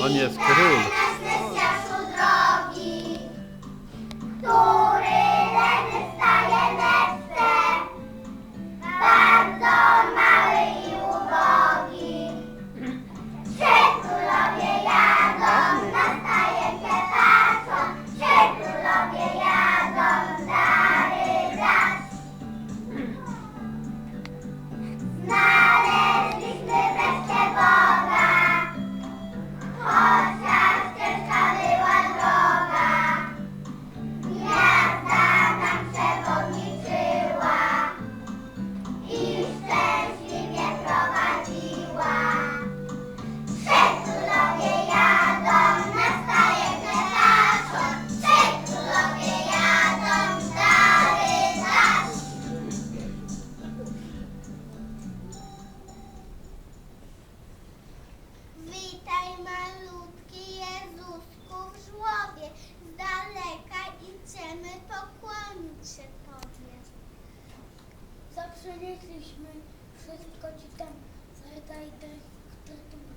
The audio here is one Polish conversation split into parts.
On jest król. Mamy pokłonić się Tobie. Za przynieśliśmy wszystko Ci tam, zadaj dyktatury.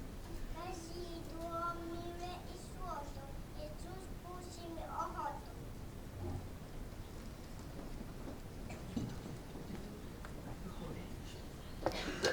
Kazidło miłe i słoto, Jezus pusimy ochotą. Tak,